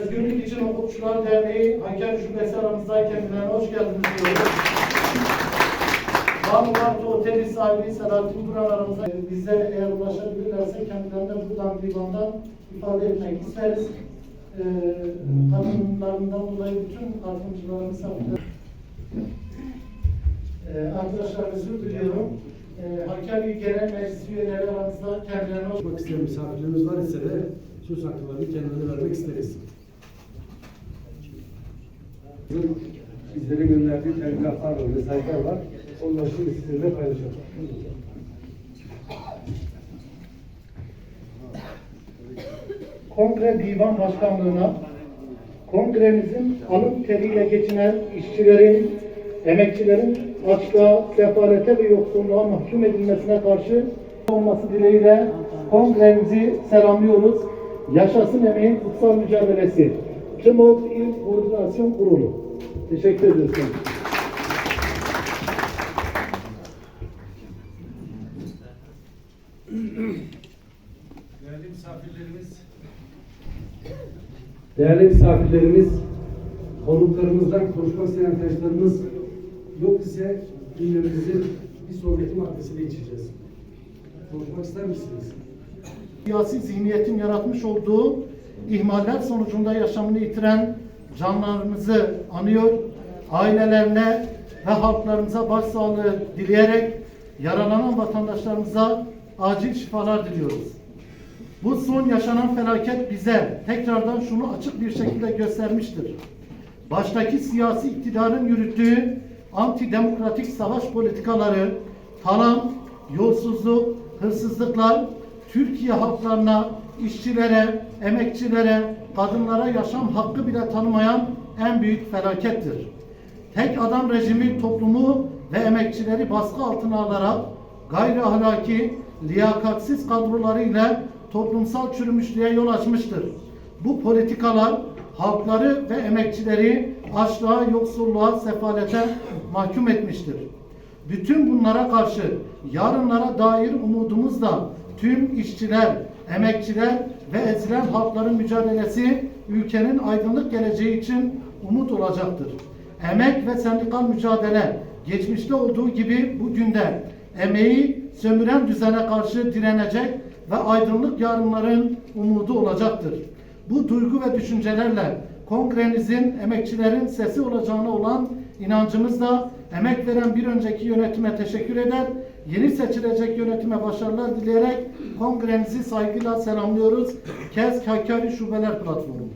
Özgürlük İçin Hukukçular Derneği Hakem Şubesi aramızdayken kendilerine hoş geldiniz diyoruz. Martı Oteli sahibi Selahattin Duran aramızda. Bize eğer ulaşabilirlerse kendilerine buradan divandan ifade etmek isteriz. Ee, tanımlarından dolayı bütün katılımcılarımız misafirler. Ee, arkadaşlar özür diliyorum. Ee, Hakkari Genel Meclis üyeleri aramızda kendilerine misafirlerimiz var ise de söz haklarını kendilerine vermek isteriz. Bizlere gönderdiği telgraflar var, mesajlar var. Onları şimdi sizinle paylaşalım. Kongre Divan Başkanlığı'na kongremizin alın teriyle geçinen işçilerin, emekçilerin açlığa, sefalete ve yoksulluğa mahkum edilmesine karşı olması dileğiyle kongremizi selamlıyoruz. Yaşasın emeğin kutsal mücadelesi. TMOB İl Koordinasyon Kurulu. Teşekkür ediyoruz. Değerli misafirlerimiz, Değerli misafirlerimiz, konuklarımızdan konuşmak isteyen arkadaşlarımız yok ise gündemimizin bir sonraki maddesine geçeceğiz. Konuşmak ister misiniz? siyasi zihniyetin yaratmış olduğu ihmaller sonucunda yaşamını yitiren canlarımızı anıyor. Ailelerine ve halklarımıza başsağlığı dileyerek yaralanan vatandaşlarımıza acil şifalar diliyoruz. Bu son yaşanan felaket bize tekrardan şunu açık bir şekilde göstermiştir. Baştaki siyasi iktidarın yürüttüğü antidemokratik savaş politikaları, talan, yolsuzluk, hırsızlıklar, Türkiye halklarına, işçilere, emekçilere, kadınlara yaşam hakkı bile tanımayan en büyük felakettir. Tek adam rejimi toplumu ve emekçileri baskı altına alarak gayri ahlaki, liyakatsiz kadrolarıyla toplumsal çürümüşlüğe yol açmıştır. Bu politikalar halkları ve emekçileri açlığa, yoksulluğa, sefalete mahkum etmiştir. Bütün bunlara karşı yarınlara dair umudumuzla tüm işçiler, emekçiler ve ezilen halkların mücadelesi ülkenin aydınlık geleceği için umut olacaktır. Emek ve sendikal mücadele geçmişte olduğu gibi bugün de emeği sömüren düzene karşı direnecek ve aydınlık yarınların umudu olacaktır. Bu duygu ve düşüncelerle kongrenizin emekçilerin sesi olacağına olan inancımızla emek veren bir önceki yönetime teşekkür eder. Yeni seçilecek yönetime başarılar dileyerek kongremizi saygıyla selamlıyoruz. KES Hakkari Şubeler Platformu.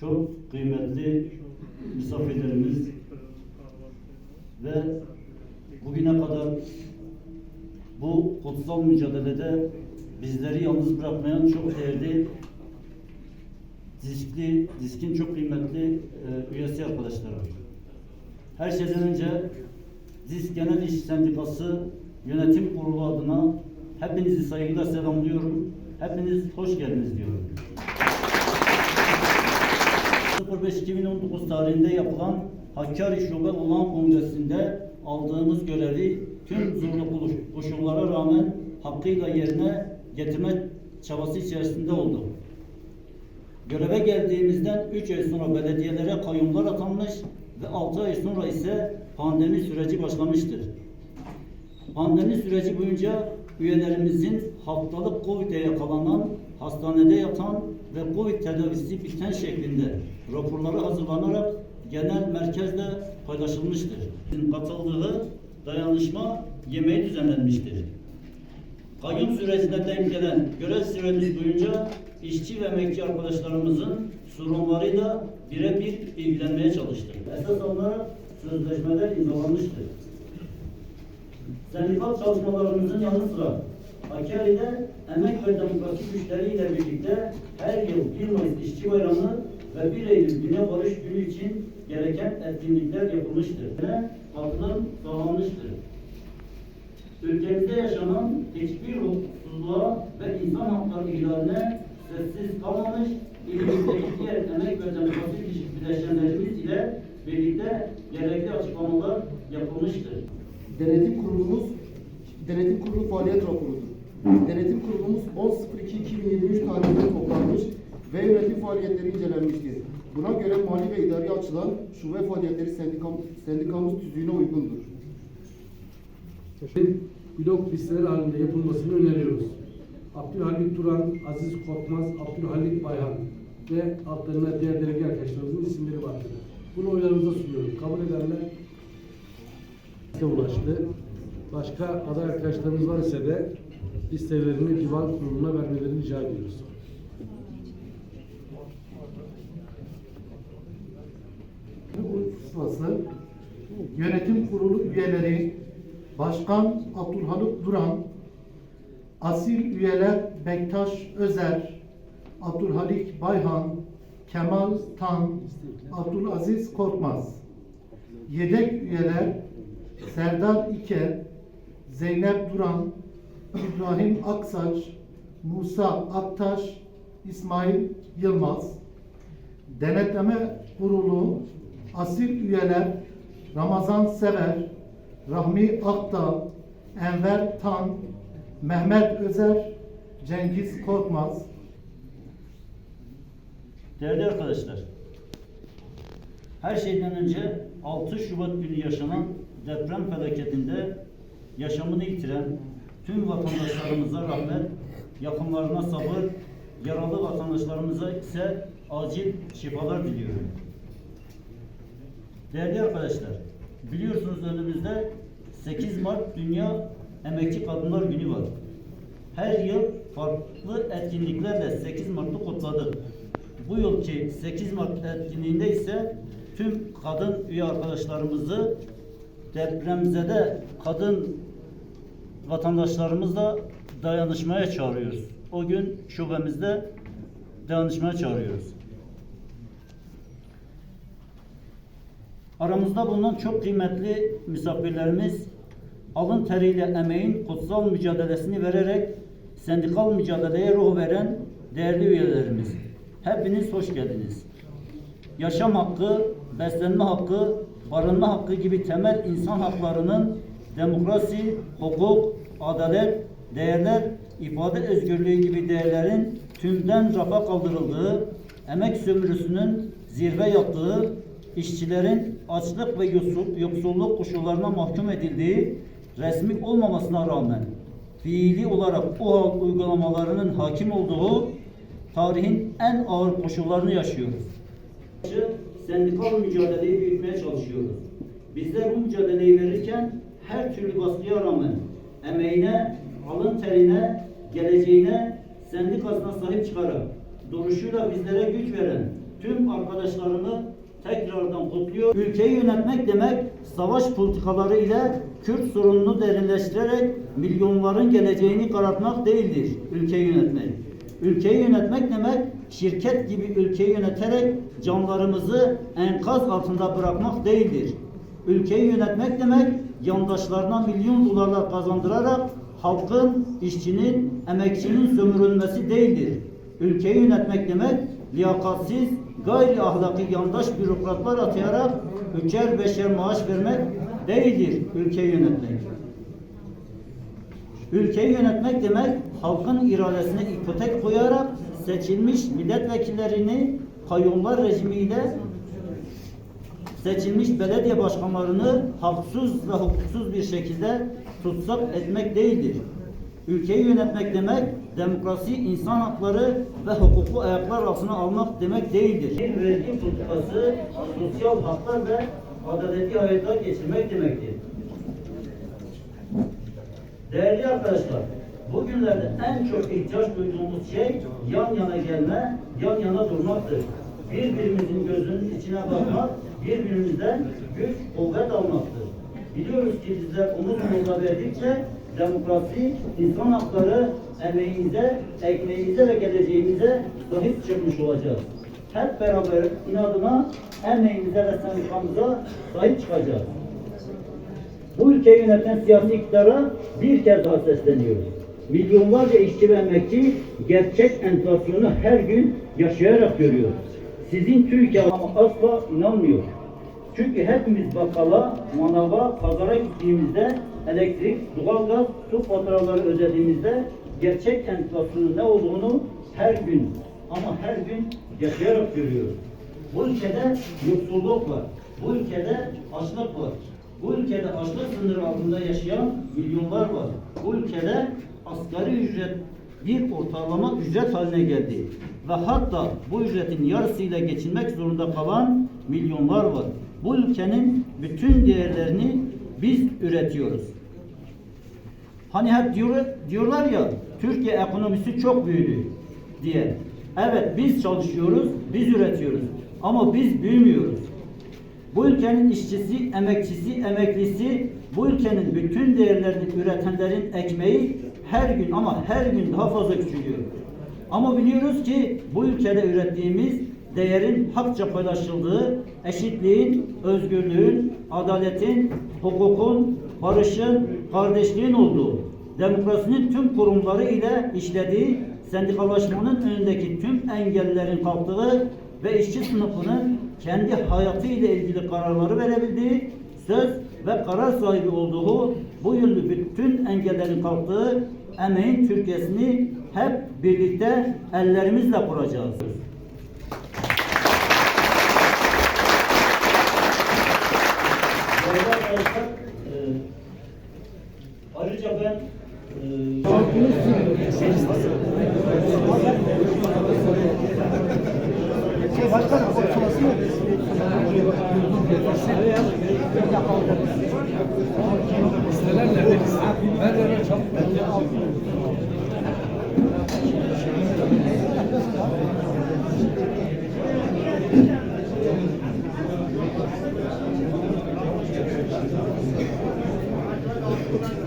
Çok kıymetli misafirlerimiz ve bugüne kadar bu kutsal mücadelede bizleri yalnız bırakmayan çok değerli diskli, diskin çok kıymetli e, üyesi arkadaşlarım. Her şeyden önce Disk Genel İş Sendikası Yönetim Kurulu adına hepinizi saygıyla selamlıyorum. Hepiniz hoş geldiniz diyorum. 05-2019 tarihinde yapılan Hakkari Şube Olan Kongresi'nde aldığımız görevi tüm zorlu koşullara rağmen hakkıyla yerine getirme çabası içerisinde olduk. Göreve geldiğimizden 3 ay sonra belediyelere kayyumlar atanmış ve 6 ay sonra ise pandemi süreci başlamıştır. Pandemi süreci boyunca üyelerimizin haftalık Covid'e yakalanan, hastanede yatan ve Covid tedavisi biten şeklinde raporları hazırlanarak genel merkezle paylaşılmıştır. Katıldığı dayanışma yemeği düzenlenmiştir. Kayyum sürecinde denk gelen görev süremiz boyunca işçi ve emekçi arkadaşlarımızın sorunlarıyla birebir ilgilenmeye çalıştık. Esas olarak sözleşmeler imzalanmıştır. Sendikal çalışmalarımızın yanı sıra Hakkari'de emek ve demokrasi güçleriyle birlikte her yıl 1 Mayıs İşçi Bayramı ve 1 Eylül Dünya Barış Günü için gereken etkinlikler yapılmıştır. Ve katılım sağlanmıştır. Ülkemizde yaşanan hiçbir hukuksuzluğa ve insan hakları ihlaline sessiz kalmamış, ilimizdeki diğer emek ve demokrasi bileşenlerimiz ile birlikte gerekli açıklamalar yapılmıştır. Denetim kurulumuz Denetim Kurulu faaliyet raporudur. Denetim kurulumuz 10.02.2023 tarihinde toplanmış faaliyetleri incelenmiştir. Buna göre mali ve idari açıdan şube faaliyetleri sendikam, sendikamız tüzüğüne uygundur. Blok listeler halinde yapılmasını öneriyoruz. Abdülhalit Turan, Aziz Korkmaz, Abdülhalit Bayhan ve altlarına diğer delege arkadaşlarımızın isimleri vardır. Bunu oylarınıza sunuyorum. Kabul edenler liste ulaştı. Başka aday arkadaşlarımız var ise de listelerini divan kuruluna vermelerini rica ediyoruz. Sırası Yönetim Kurulu üyeleri Başkan Abdülhalık Duran, asil üyeler Bektaş Özer, Abdülhalik Bayhan, Kemal Tan, Abdülaziz Korkmaz. Yedek üyeler Serdar İker, Zeynep Duran, İbrahim Aksaç, Musa Aktaş, İsmail Yılmaz. Denetleme Kurulu asil üyeler Ramazan Sever, Rahmi Akdal, Enver Tan, Mehmet Özer, Cengiz Korkmaz. Değerli arkadaşlar, her şeyden önce 6 Şubat günü yaşanan deprem felaketinde yaşamını yitiren tüm vatandaşlarımıza rahmet, yakınlarına sabır, yaralı vatandaşlarımıza ise acil şifalar diliyorum. Değerli arkadaşlar, biliyorsunuz önümüzde 8 Mart Dünya Emekçi Kadınlar Günü var. Her yıl farklı etkinliklerle 8 Mart'ı kutladık. Bu yılki 8 Mart etkinliğinde ise tüm kadın üye arkadaşlarımızı depremzede kadın vatandaşlarımızla dayanışmaya çağırıyoruz. O gün şubemizde dayanışmaya çağırıyoruz. Aramızda bulunan çok kıymetli misafirlerimiz alın teriyle emeğin kutsal mücadelesini vererek sendikal mücadeleye ruh veren değerli üyelerimiz. Hepiniz hoş geldiniz. Yaşam hakkı, beslenme hakkı, barınma hakkı gibi temel insan haklarının demokrasi, hukuk, adalet, değerler, ifade özgürlüğü gibi değerlerin tümden rafa kaldırıldığı, emek sömürüsünün zirve yaptığı, işçilerin açlık ve yoksul- yoksulluk koşullarına mahkum edildiği resmi olmamasına rağmen fiili olarak o hal uygulamalarının hakim olduğu tarihin en ağır koşullarını yaşıyoruz. Sendikal mücadeleyi büyütmeye çalışıyoruz. Bizler bu mücadeleyi verirken her türlü baskıya rağmen emeğine, alın terine, geleceğine, sendikasına sahip çıkarak duruşuyla bizlere güç veren tüm arkadaşlarımı tekrardan kutluyor. Ülkeyi yönetmek demek savaş politikaları ile Kürt sorununu derinleştirerek milyonların geleceğini karartmak değildir ülkeyi yönetmek. Ülkeyi yönetmek demek şirket gibi ülkeyi yöneterek canlarımızı enkaz altında bırakmak değildir. Ülkeyi yönetmek demek yandaşlarına milyon dolarlar kazandırarak halkın, işçinin, emekçinin sömürülmesi değildir. Ülkeyi yönetmek demek liyakatsiz, gayri ahlaki yandaş bürokratlar atayarak üçer beşer maaş vermek değildir ülkeyi yönetmek. Ülkeyi yönetmek demek halkın iradesine ipotek koyarak seçilmiş milletvekillerini kayyumlar rejimiyle seçilmiş belediye başkanlarını haksız ve hukuksuz bir şekilde tutsak etmek değildir. Ülkeyi yönetmek demek demokrasi, insan hakları ve hukuku ayaklar altına almak demek değildir. Bir rejim politikası sosyal haklar ve adaleti hayata geçirmek demektir. Değerli arkadaşlar, bugünlerde en çok ihtiyaç duyduğumuz şey yan yana gelme, yan yana durmaktır. Birbirimizin gözünün içine bakmak, birbirimizden güç, kuvvet almaktır. Biliyoruz ki bizler umut yolda verdikçe demokrasi, insan hakları, emeğimize, ekmeğimize ve geleceğimize sahip çıkmış olacağız. Hep beraber inadına, emeğimize ve sendikamıza sahip çıkacağız. Bu ülkeyi yöneten siyasi iktidara bir kez daha sesleniyoruz. Milyonlarca işçi ve emekçi gerçek enflasyonu her gün yaşayarak görüyor. Sizin Türkiye asla inanmıyor. Çünkü hepimiz bakkala, manava, pazara gittiğimizde elektrik, doğalgaz, su faturaları ödediğimizde gerçek enflasyonun ne olduğunu her gün ama her gün yaşayarak görüyoruz. Bu ülkede yoksulluk var. Bu ülkede açlık var. Bu ülkede açlık sınırı altında yaşayan milyonlar var. Bu ülkede asgari ücret bir ortalama ücret haline geldi. Ve hatta bu ücretin yarısıyla geçinmek zorunda kalan milyonlar var. Bu ülkenin bütün değerlerini biz üretiyoruz. Hani hep diyor, diyorlar ya Türkiye ekonomisi çok büyüdü diye. Evet biz çalışıyoruz, biz üretiyoruz. Ama biz büyümüyoruz. Bu ülkenin işçisi, emekçisi, emeklisi, bu ülkenin bütün değerlerini üretenlerin ekmeği her gün ama her gün daha fazla küçülüyor. Ama biliyoruz ki bu ülkede ürettiğimiz değerin hakça paylaşıldığı, eşitliğin, özgürlüğün, adaletin, hukukun, barışın, kardeşliğin olduğu, demokrasinin tüm kurumları ile işlediği, sendikalaşmanın önündeki tüm engellerin kalktığı ve işçi sınıfının kendi hayatı ile ilgili kararları verebildiği, söz ve karar sahibi olduğu, bu yönlü bütün engellerin kalktığı emeğin Türkiye'sini hep birlikte ellerimizle kuracağız. pouquinho.